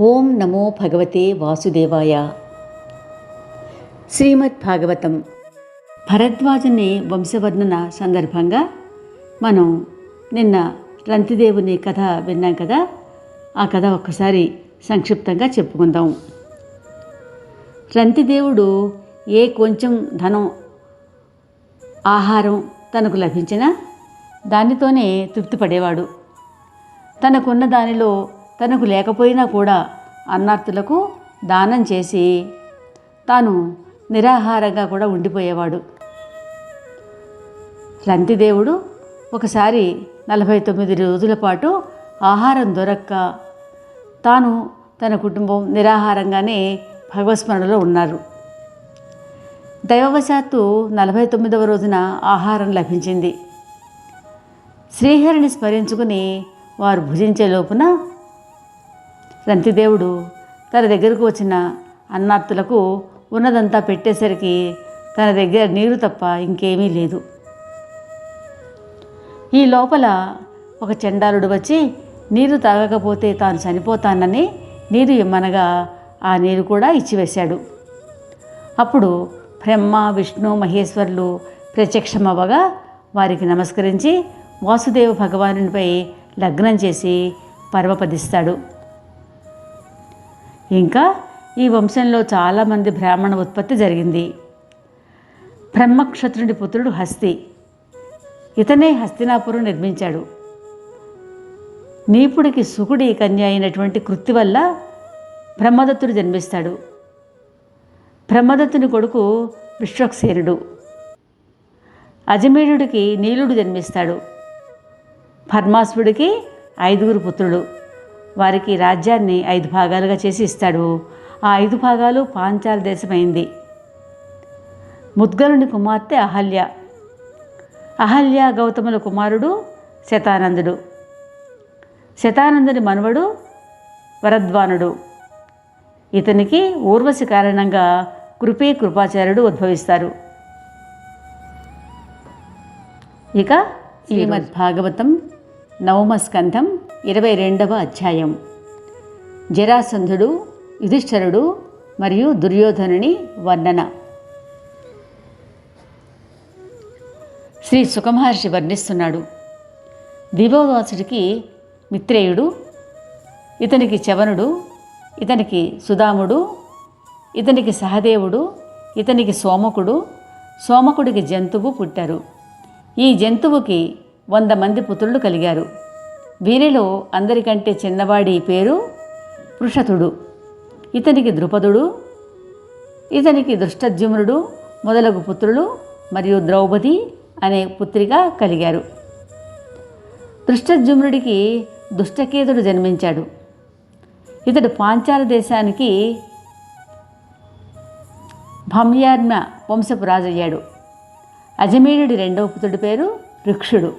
ఓం నమో భగవతే వాసుదేవాయ. శ్రీమద్ భాగవతం భరద్వాజుని వంశవర్ణన సందర్భంగా మనం నిన్న రంతిదేవుని కథ విన్నాం కదా ఆ కథ ఒక్కసారి సంక్షిప్తంగా చెప్పుకుందాం. రంతిదేవుడు ఏ కొంచెం ధనం ఆహారం తనకు లభించినా దానితోనే తృప్తిపడేవాడు. తనకున్న దానిలో తనకు లేకపోయినా కూడా అన్నార్థులకు దానం చేసి తాను నిరాహారంగా కూడా ఉండిపోయేవాడు. లంతిదేవుడు ఒకసారి నలభై తొమ్మిది రోజుల పాటు ఆహారం దొరక్క తాను తన కుటుంబం నిరాహారంగానే భగవస్మరణలో ఉన్నారు. దైవవశాత్తు నలభై తొమ్మిదవ రోజున ఆహారం లభించింది. శ్రీహరిని స్మరించుకుని వారు భుజించే లోపున రంతిదేవుడు తన దగ్గరకు వచ్చిన అన్నార్తులకు ఉన్నదంతా పెట్టేసరికి తన దగ్గర నీరు తప్ప ఇంకేమీ లేదు. ఈ లోపల ఒక చెండాలుడు వచ్చి నీరు తాగకపోతే తాను చనిపోతానని నీరు ఇమ్మనగా ఆ నీరు కూడా ఇచ్చివేశాడు. అప్పుడు బ్రహ్మ విష్ణు మహేశ్వరులు ప్రత్యక్షమవ్వగా వారికి నమస్కరించి వాసుదేవ భగవానునిపై లగ్నం చేసి పరమపదిస్తాడు. ఇంకా ఈ వంశంలో చాలామంది బ్రాహ్మణ ఉత్పత్తి జరిగింది. బ్రహ్మక్షత్రుడి పుత్రుడు హస్తి. ఇతనే హస్తినాపురం నిర్మించాడు. నీపుడికి సుకుడి కన్య అయినటువంటి కృతి వల్ల బ్రహ్మదత్తుడు జన్మిస్తాడు. బ్రహ్మదత్తుని కొడుకు విశ్వక్సేనుడు. అజమీరుడికి నీలుడు జన్మిస్తాడు. పరమాస్వుడికి ఐదుగురు పుత్రుడు వారికి రాజ్యాన్ని ఐదు భాగాలుగా చేసి ఇస్తాడు. ఆ ఐదు భాగాలు పాంచాల దేశమైంది. ముద్గలుని కుమార్తె అహల్య. అహల్య గౌతముల కుమారుడు శతానందుడు. శతానందుని మనవడు వరద్వానుడు. ఇతనికి ఊర్వశి కారణంగా కృపే కృపాచార్యుడు ఉద్భవిస్తారు. ఇక శ్రీమద్ భాగవతం నవమ స్కంధం ఇరవై రెండవ అధ్యాయం. జరాసంధుడు యుధిష్ఠరుడు మరియు దుర్యోధనుని వర్ణన. శ్రీ సుఖమహర్షి వర్ణిస్తున్నాడు. దివోదాసుడికి మిత్రేయుడు ఇతనికి చవనుడు ఇతనికి సుదాముడు ఇతనికి సహదేవుడు ఇతనికి సోమకుడు సోమకుడికి జంతువు పుట్టారు. ఈ జంతువుకి వంద మంది పుత్రులు కలిగారు. వీరిలో అందరికంటే చిన్నవాడి పేరు పృషతుడు ఇతనికి ద్రుపదుడు ఇతనికి దృష్టద్యుమ్నుడు మొదలగు పుత్రులు మరియు ద్రౌపది అనే పుత్రిక కలిగారు. దృష్టద్యుమ్నుడికి దుష్టకేతుడు జన్మించాడు. ఇతడు పాంచాల దేశానికి భమ్యార్మ వంశపు రాజయ్యాడు. అజమేయుడి రెండవ పుత్రుడి పేరు రుక్షుడు.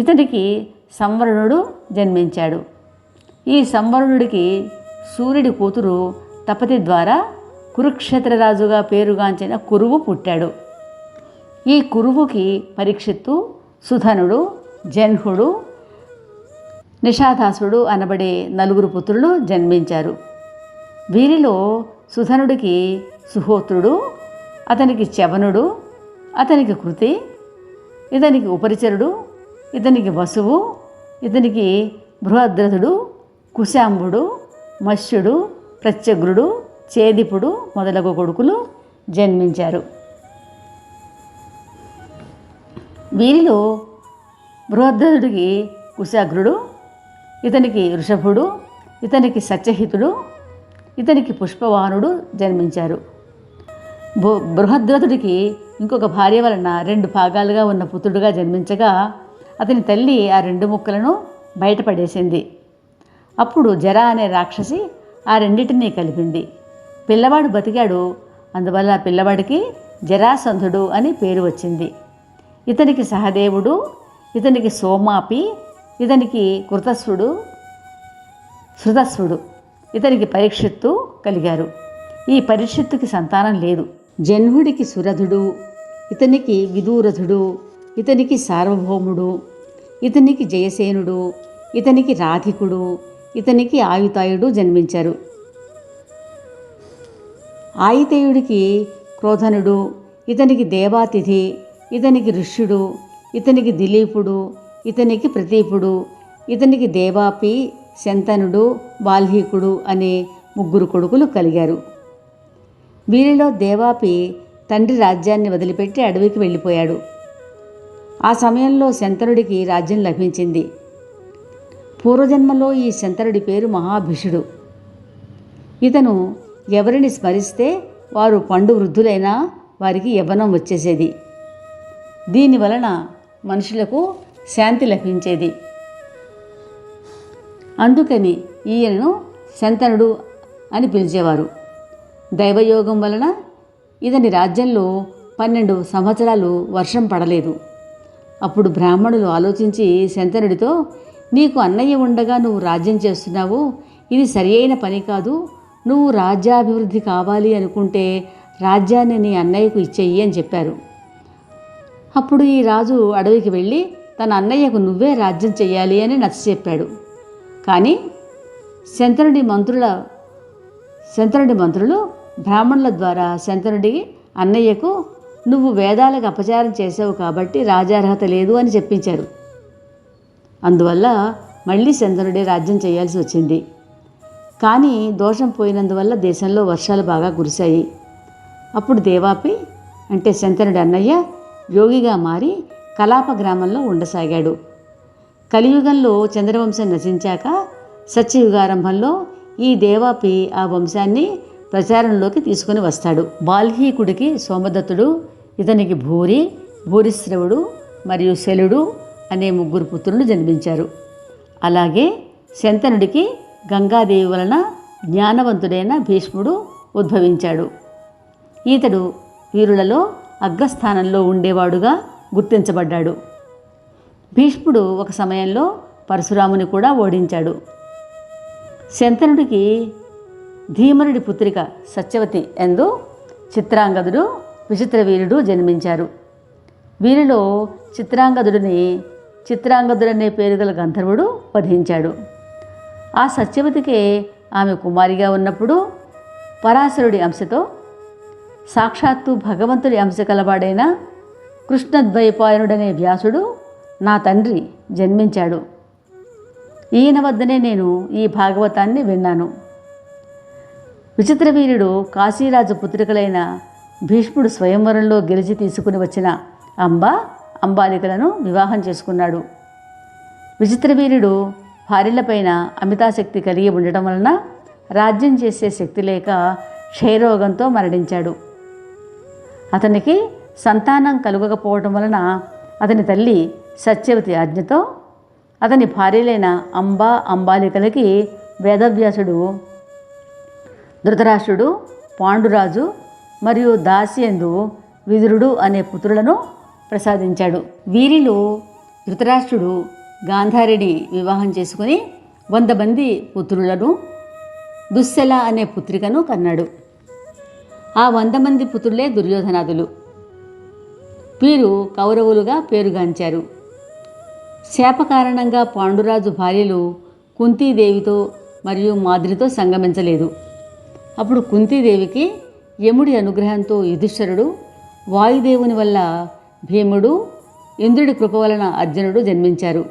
ఇతనికి సంవరణుడు జన్మించాడు. ఈ సంవరణుడికి సూర్యుడి కూతురు తపతి ద్వారా కురుక్షేత్రరాజుగా పేరుగాంచిన కురువు పుట్టాడు. ఈ కురువుకి పరీక్షిత్తు సుధనుడు జన్హుడు నిషాదాసుడు అనబడే నలుగురు పుత్రులు జన్మించారు. వీరిలో సుధనుడికి సుహోత్రుడు అతనికి చవనుడు అతనికి కృతి ఇతనికి ఉపరిచరుడు ఇతనికి వసువు ఇతనికి బృహద్రథుడు కుశాంబుడు మత్స్యుడు ప్రత్యగ్రుడు చేదిపుడు మొదలగు కొడుకులు జన్మించారు. వీరిలో బృహద్రథుడికి కుశాగ్రుడు ఇతనికి వృషభుడు ఇతనికి సత్యహితుడు ఇతనికి పుష్పవాహనుడు జన్మించారు. బృహద్రథుడికి ఇంకొక భార్య వలన రెండు భాగాలుగా ఉన్న పుత్రుడుగా జన్మించగా అతని తల్లి ఆ రెండు ముక్కలను బయటపడేసింది. అప్పుడు జర అనే రాక్షసి ఆ రెండింటినీ కలిపింది. పిల్లవాడు బతికాడు అందువల్ల పిల్లవాడికి జరాసంధుడు అని పేరు వచ్చింది. ఇతనికి సహదేవుడు ఇతనికి సోమాపి ఇతనికి కృతస్వుడు శృతస్వుడు ఇతనికి పరీక్షిత్తు కలిగారు. ఈ పరీక్షిత్తుకి సంతానం లేదు. జన్హుడికి సురధుడు ఇతనికి విదూరథుడు ఇతనికి సార్వభౌముడు ఇతనికి జయసేనుడు ఇతనికి రాధికుడు ఇతనికి ఆయుతాయుడు జన్మించారు. ఆయుతేయుడికి క్రోధనుడు ఇతనికి దేవాతిథి ఇతనికి ఋష్యుడు ఇతనికి దిలీపుడు ఇతనికి ప్రతీపుడు ఇతనికి దేవాపి శంతనుడు బాల్హీకుడు అనే ముగ్గురు కొడుకులు కలిగారు. వీరిలో దేవాపి తండ్రి రాజ్యాన్ని వదిలిపెట్టి అడవికి వెళ్ళిపోయాడు. ఆ సమయంలో శంతనుడికి రాజ్యం లభించింది. పూర్వజన్మలో ఈ శంతనుడి పేరు మహాభిషుడు. ఇతను ఎవరిని స్మరిస్తే వారు పండు వృద్ధులైనా వారికి యవ్వనం వచ్చేసేది. దీని వలన మనుషులకు శాంతి లభించేది. అందుకని ఈయనను శంతనుడు అని పిలిచేవారు. దైవయోగం వలన ఇతని రాజ్యంలో పన్నెండు సంవత్సరాలు వర్షం పడలేదు. అప్పుడు బ్రాహ్మణులు ఆలోచించి శంతనుడితో నీకు అన్నయ్య ఉండగా నువ్వు రాజ్యం చేస్తున్నావు. ఇది సరి అయిన పని కాదు. నువ్వు రాజ్యాభివృద్ధి కావాలి అనుకుంటే రాజ్యాన్ని నీ అన్నయ్యకు ఇచ్చేయి అని చెప్పారు. అప్పుడు ఈ రాజు అడవికి వెళ్ళి తన అన్నయ్యకు నువ్వే రాజ్యం చెయ్యాలి అని నచ్చ చెప్పాడు. కానీ శంతనుడి మంత్రుల శంతనుడి మంత్రులు బ్రాహ్మణుల ద్వారా శంతనుడి అన్నయ్యకు నువ్వు వేదాలకు అపచారం చేసావు కాబట్టి రాజార్హత లేదు అని చెప్పించారు. అందువల్ల మళ్ళీ చంద్రుడే రాజ్యం చేయాల్సి వచ్చింది. కానీ దోషం పోయినందువల్ల దేశంలో వర్షాలు బాగా కురిశాయి. అప్పుడు దేవాపి అంటే శంతనుడి అన్నయ్య యోగిగా మారి కలాప గ్రామంలో ఉండసాగాడు. కలియుగంలో చంద్రవంశం నశించాక సత్యయుగారంభంలో ఈ దేవాపి ఆ వంశాన్ని ప్రచారంలోకి తీసుకుని వస్తాడు. బాల్హీకుడికి సోమదత్తుడు ఇతనికి భూరి భూరిశ్రవుడు మరియు శలుడు అనే ముగ్గురు పుత్రులు జన్మించారు. అలాగే శంతనుడికి గంగాదేవి వలన జ్ఞానవంతుడైన భీష్ముడు ఉద్భవించాడు. ఈతడు వీరులలో అగ్రస్థానంలో ఉండేవాడుగా గుర్తించబడ్డాడు. భీష్ముడు ఒక సమయంలో పరశురాముని కూడా ఓడించాడు. శంతనుడికి ధీమనుడి పుత్రిక సత్యవతి ఎందు చిత్రాంగదుడు విచిత్రవీరుడు జన్మించారు. వీరిలో చిత్రాంగదుడిని చిత్రాంగదుడనే పేరు గల గంధర్వుడు వధించాడు. ఆ సత్యవతికే ఆమె కుమారిగా ఉన్నప్పుడు పరాశరుడి అంశతో సాక్షాత్తు భగవంతుడి అంశ కలవాడైన కృష్ణద్వైపాయనుడనే వ్యాసుడు నా తండ్రి జన్మించాడు. ఈయన వద్దనే నేను ఈ భాగవతాన్ని విన్నాను. విచిత్రవీరుడు కాశీరాజు పుత్రికలైన భీష్ముడు స్వయంవరంలో గెలిచి తీసుకుని వచ్చిన అంబ అంబాలికలను వివాహం చేసుకున్నాడు. విచిత్రవీరుడు భార్యలపైన అమితాశక్తి కలిగి ఉండటం వలన రాజ్యం చేసే శక్తి లేక క్షయరోగంతో మరణించాడు. అతనికి సంతానం కలగకపోవటం వలన అతని తల్లి సత్యవతి ఆజ్ఞతో అతని భార్యలైన అంబా అంబాలికలకి వేదవ్యాసుడు ధృతరాష్ట్రుడు పాండురాజు మరియు దాసియందు విదురుడు అనే పుత్రులను ప్రసాదించాడు. వీరిలో ధృతరాష్ట్రుడు గాంధారిని వివాహం చేసుకుని వంద మంది పుత్రులను దుశ్శల అనే పుత్రికను కన్నాడు. ఆ వంద మంది పుత్రులే దుర్యోధనాదులు. వీరు కౌరవులుగా పేరుగాంచారు. శాప కారణంగా పాండురాజు భార్యలు కుంతీదేవితో మరియు మాదిరితో సంగమించలేదు. అప్పుడు కుంతీదేవికి యముడి అనుగ్రహంతో యుధిష్ఠరుడు వాయుదేవుని వల్ల భీముడు ఇంద్రుడి కృప వలన అర్జునుడు జన్మించారు.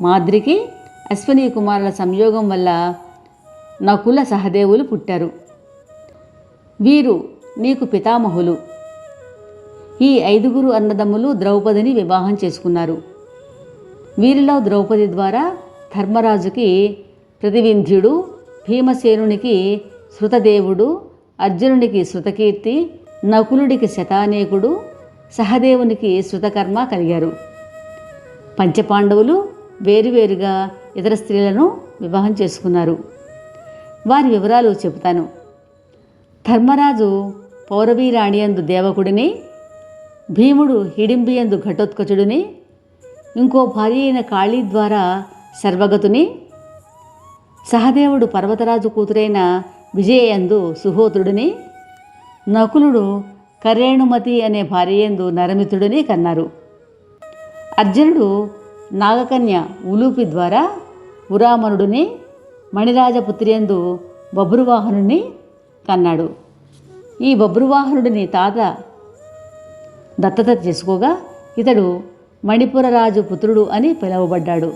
మాద్రికి అశ్విని కుమారుల సంయోగం వల్ల నకుల సహదేవులు పుట్టారు. వీరు నీకు పితామహులు. ఈ ఐదుగురు అన్నదమ్ములు ద్రౌపదిని వివాహం చేసుకున్నారు. వీరిలో ద్రౌపది ద్వారా ధర్మరాజుకి ప్రతివింధ్యుడు భీమసేనునికి శృతదేవుడు అర్జునుడికి శృతకీర్తి నకులుడికి శతానేకుడు సహదేవునికి శృతకర్మ కలిగారు. పంచపాండవులు వేరువేరుగా ఇతర స్త్రీలను వివాహం చేసుకున్నారు. వారి వివరాలు చెబుతాను. ధర్మరాజు పౌరవీరాణియందు దేవకుడిని భీముడు హిడింబియందు ఘటోత్కచుడిని ఇంకో భార్య అయిన కాళీ ద్వారా సర్వగతుని సహదేవుడు పర్వతరాజు కూతురైన విజయందు సుహోత్రుడిని నకులుడు కరేణుమతి అనే భార్యందు నరమితుడిని కన్నారు. అర్జునుడు నాగకన్య ఉలూపి ద్వారా ఉరామనుడిని మణిరాజపుత్రియందు బబ్రువాహనుని కన్నాడు. ఈ బబ్రువాహనుడిని తాత దత్తత చేసుకోగా ఇతడు మణిపురరాజు పుత్రుడు అని పిలువబడ్డాడు.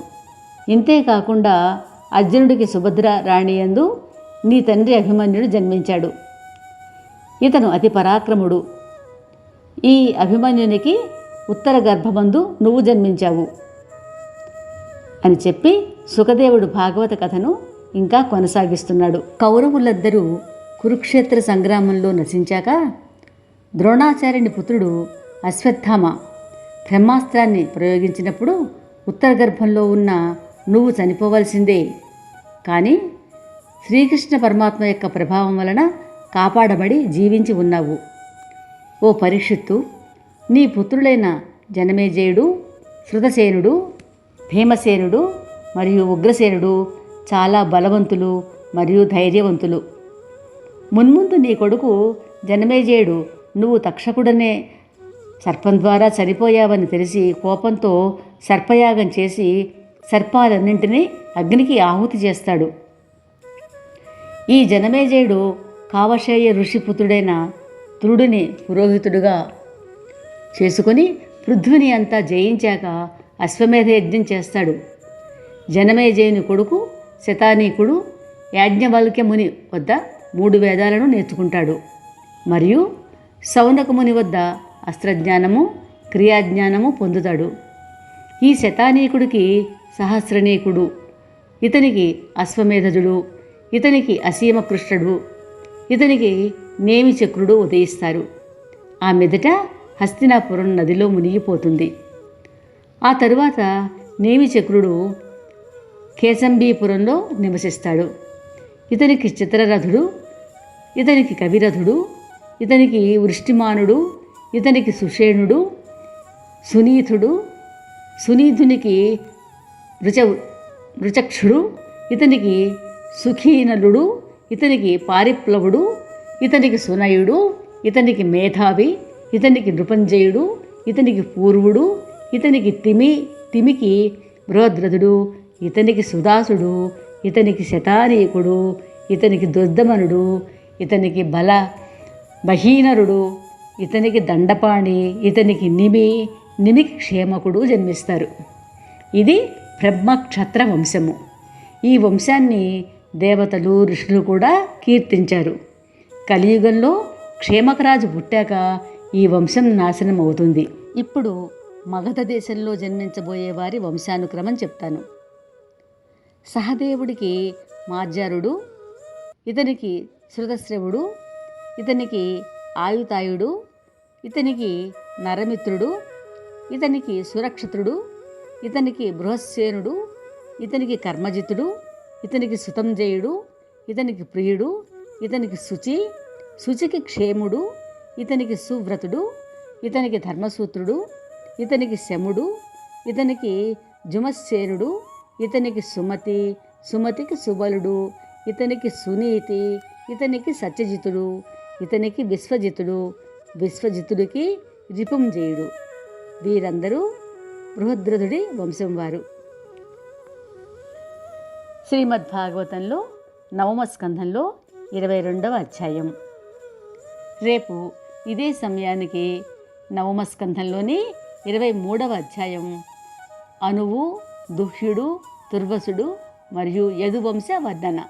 ఇంతేకాకుండా అర్జునుడికి సుభద్ర రాణియందు నీ తండ్రి అభిమన్యుడు జన్మించాడు. ఇతను అతి పరాక్రముడు. ఈ అభిమన్యునికి ఉత్తర గర్భమందు నువ్వు జన్మించావు అని చెప్పి సుఖదేవుడు భాగవత కథను ఇంకా కొనసాగిస్తున్నాడు. కౌరవులందరూ కురుక్షేత్ర సంగ్రామంలో నశించాక ద్రోణాచార్యుని పుత్రుడు అశ్వత్థామ బ్రహ్మాస్త్రాన్ని ప్రయోగించినప్పుడు ఉత్తర గర్భంలో ఉన్న నువ్వు చనిపోవలసిందే. కానీ శ్రీకృష్ణ పరమాత్మ యొక్క ప్రభావం వలన కాపాడబడి జీవించి ఉన్నావు. ఓ పరీక్షిత్తు నీ పుత్రులైన జనమేజయుడు శృతసేనుడు భీమసేనుడు మరియు ఉగ్రసేనుడు చాలా బలవంతులు మరియు ధైర్యవంతులు. మున్ముందు నీ కొడుకు జనమేజయుడు నువ్వు తక్షకుడనే సర్పం ద్వారా చనిపోయావని తెలిసి కోపంతో సర్పయాగం చేసి సర్పాలన్నింటినీ అగ్నికి ఆహుతి చేస్తాడు. ఈ జనమేజయుడు కావశేయ ఋషిపుత్రుడైన తురుడిని పురోహితుడుగా చేసుకొని పృథ్విని అంతా జయించాక అశ్వమేధ యజ్ఞం చేస్తాడు. జనమేజయుని కొడుకు శతానీకుడు యాజ్ఞవల్క్య ముని వద్ద మూడు వేదాలను నేర్చుకుంటాడు. మరియు సౌనకముని వద్ద అస్త్రజ్ఞానము క్రియాజ్ఞానము పొందుతాడు. ఈ శతానీకుడికి సహస్రనీకుడు. ఇతనికి అశ్వమేధజుడు ఇతనికి అసీమ కృష్ణుడు ఇతనికి నేమి చక్రుడు ఉదయిస్తారు. ఆ మెదట హస్తినాపురం నదిలో మునిగిపోతుంది. ఆ తరువాత నేమి చక్రుడు కేశంబీపురంలో నివసిస్తాడు. ఇతనికి చిత్రరథుడు ఇతనికి కవిరథుడు ఇతనికి వృష్టిమానుడు ఇతనికి సుషేణుడు సునీతుడు సునీతునికి రుచ రుచక్షుడు ఇతనికి సుఖీనలుడు ఇతనికి పారిప్లవుడు ఇతనికి సునయుడు ఇతనికి మేధావి ఇతనికి నృపంజయుడు ఇతనికి పూర్వుడు ఇతనికి తిమి తిమికి బృహద్రథుడు ఇతనికి సుదాసుడు ఇతనికి శతానీకుడు ఇతనికి దుర్దమనుడు ఇతనికి బల బహీనరుడు ఇతనికి దండపాణి ఇతనికి నిమి నిమికి క్షేమకుడు జన్మిస్తారు. ఇది బ్రహ్మక్షత్ర వంశము. ఈ వంశాన్ని దేవతలు ఋషులు కూడా కీర్తించారు. కలియుగంలో క్షేమకరాజు పుట్టాక ఈ వంశం నాశనం అవుతుంది ఇప్పుడు మగధ దేశంలో జన్మించబోయే వారి వంశానుక్రమం చెప్తాను. సహదేవుడికి మార్జారుడు ఇతనికి శృతశ్రవుడు ఇతనికి ఆయుతాయుడు ఇతనికి నరమిత్రుడు ఇతనికి సురక్షితుడు ఇతనికి బృహస్సేనుడు ఇతనికి కర్మజితుడు ఇతనికి సుతంజయుడు ఇతనికి ప్రియుడు ఇతనికి శుచి శుచికి క్షేముడు ఇతనికి సువ్రతుడు ఇతనికి ధర్మసూత్రుడు ఇతనికి శముడు ఇతనికి జుమస్సేనుడు ఇతనికి సుమతి సుమతికి సుబలుడు ఇతనికి సునీతి ఇతనికి సత్యజితుడు ఇతనికి విశ్వజితుడు విశ్వజితుడికి రిపుంజయుడు. వీరందరూ బృహద్రథుడి వంశం వారు శ్రీమద్భాగవతంలో నవమ స్కంధంలో ఇరవై రెండవ అధ్యాయం. రేపు ఇదే సమయానికి నవమ స్కంధంలోని ఇరవై మూడవ అధ్యాయం. అనువు దుహ్యుడు దుర్వసుడు మరియు యదువంశ వర్ణన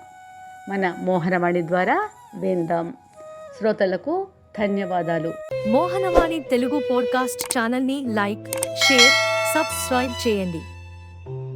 మన మోహనవాణి ద్వారా విందాం. శ్రోతలకు ధన్యవాదాలు. మోహనవాణి తెలుగు పోడ్కాస్ట్ ఛానల్ని లైక్ షేర్ సబ్స్క్రైబ్ చేయండి.